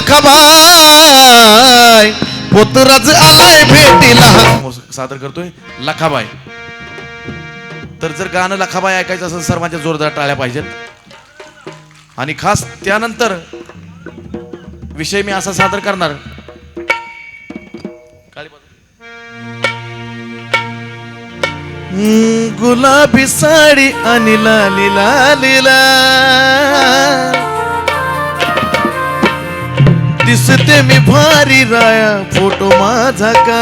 लखाबाय पोतराज आलाय भेटीला. सादर करतोय. लखाबाय तर जर गाणं लखाबाई ऐकायचं असेल सर्वांच्या जोरदार टाळ्या पाहिजेत. आणि खास त्यानंतर विषय मी असा सादर करणार. गुलाबी साडी आणि लाली लालीला दिसते मी भारी राया फोटो माझा का?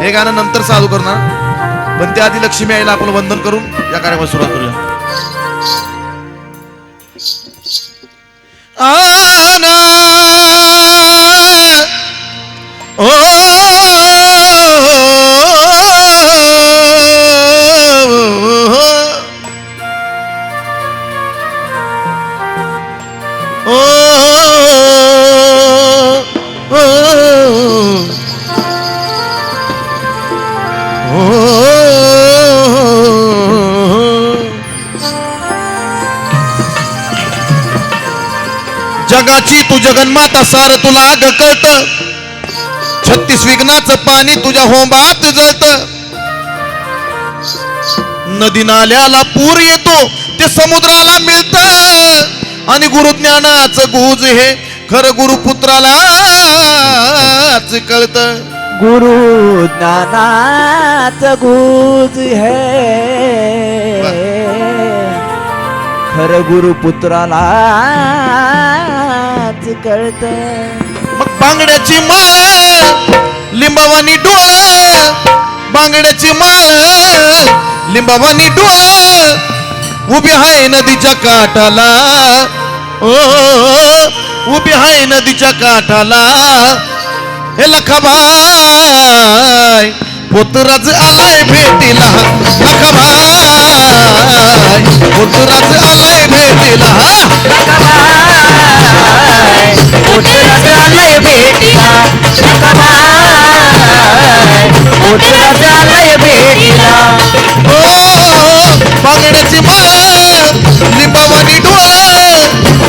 हे गाणं नंतर चालू करणार. पण त्याआधी लक्ष्मी आईला आपण वंदन करून या कार्यक्रमाला सुरुवात करूया. जगाची तू जगन्माता सार तुला ग कळत. छत्तीस विघ्नाचं पाणी तुझ्या होंबात जळत. नदी नाल्याला पूर येतो ते समुद्राला मिळत. आणि गुरुज्ञानाचं गुज हे खरं गुरुपुत्रालाच कळत. गुरु ज्ञानाच गुज है खर गुरुपुत्रालाच कळत. मग बांगड्याची माळ लिंबावानी डोळ बांगड्याची माळ लिंबावानी डोळ उभी आहे नदीच्या काठाला. ओ उभी आहे नदीच्या काठाला. हे लखाबाय पोतराज आलाय भेटीला. लखाबाय पोतराज आलाय भेटीला. उतरलय भेटीला उतरलय भेटीला. ओ बांगड्याची माळ लिंबावानी डोळ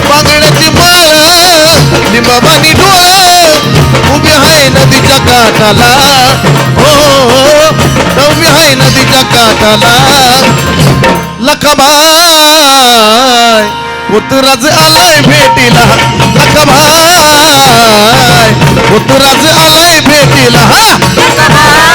बांगड्याची माळ लिंबावानी डोळ उभी आहे नदीच्या काठाला. हो उभी आहे नदीच्या काठाला. लखबाय पुतराज आलाय भेटीला. लखबाय पुतराज आलाय भेटीला हा.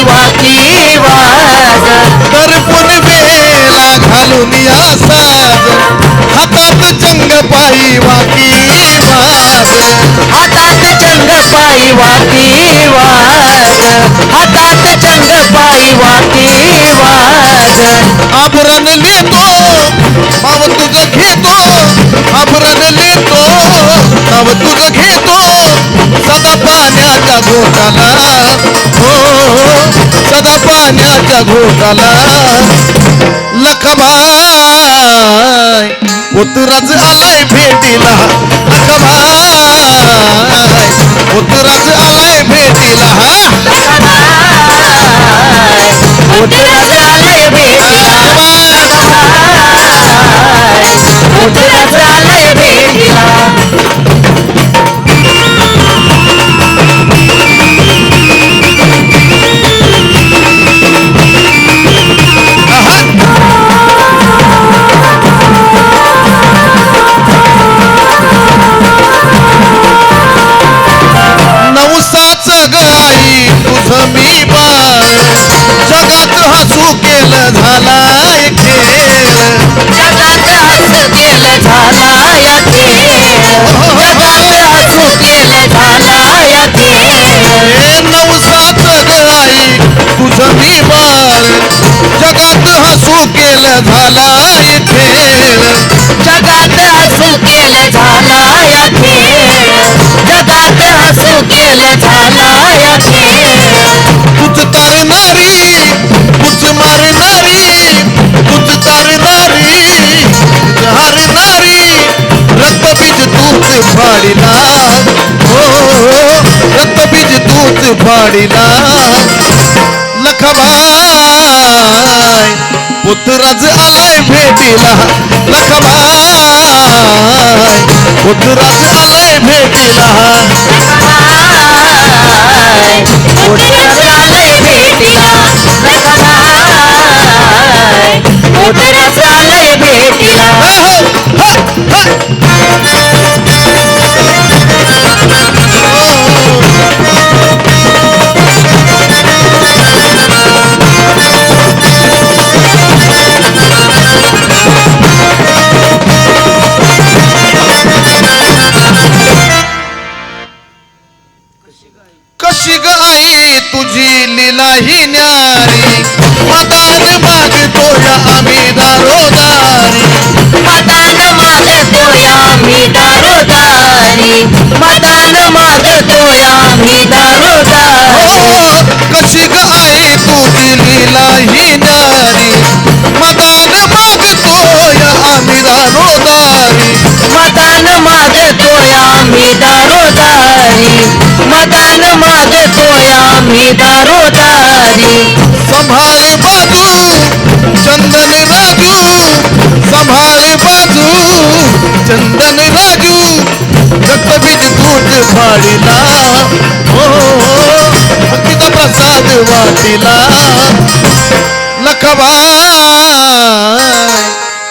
वाकी वाज. दर्पुन वेला घालून या साज. हातात चंग बाई वाकी वाज. हातात चंग पायी वाकी वाज. हातात चंग पायी वाकी वाज. आभरण लेतो माव तुझं घेतो. आभरण लेतो माव तुझं घेतो. सदा पाण्याच्या सदा पाण्याच्या घोटाला. लखबाय उतराज आलाय भेटीला. लखबाय Sabiba. फाडीला लखबाय पुत्रज आलाय भेटीला. लखबाय पुत्रज आलाय भेटीला. लीला ही न्यारी मदान मागतो या आम्ही दारोदारी मदान मागतोय आम्ही दारोदारी मदान मागतोय आम्ही दारोदारी संभाळ बाजू चंदन राजू। संभाळ बाजू चंदन राजू। रक्तबीज दूध फाडीला वाटीला. लखबाय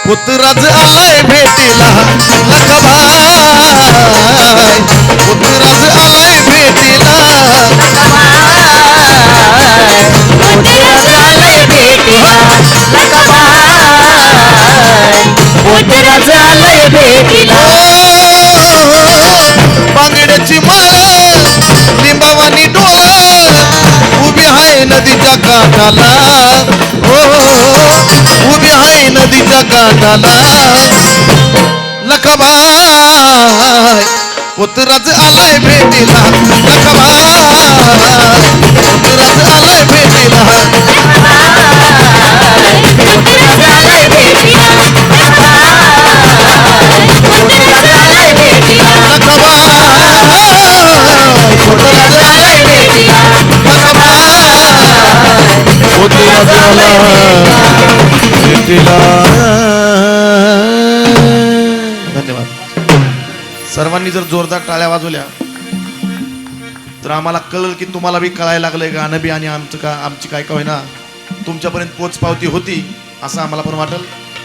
पुत्रज आलाय भेटीला. लखबाय पुत्रज आलाय भेटीला. उतरत आलंय भेटीला. लखबाय आलंय भेटीला काठाला. हो, हो, हो, हो. उभी आहे नदीच्या काठाला. लखबाय उतरच आलाय भेटीला. लखबाय धन्यवाद. सर्वांनी जर जोरदार टाळ्या वाजवल्या तर आम्हाला कळलं की तुम्हाला बी कळायला लागलंय गाणं बी आणि आमचं का आमची काय काय होईना? तुमच्यापर्यंत पोच पावती होती असं आम्हाला पण वाटेल.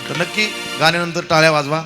तर नक्की गाण्यानंतर टाळ्या वाजवा.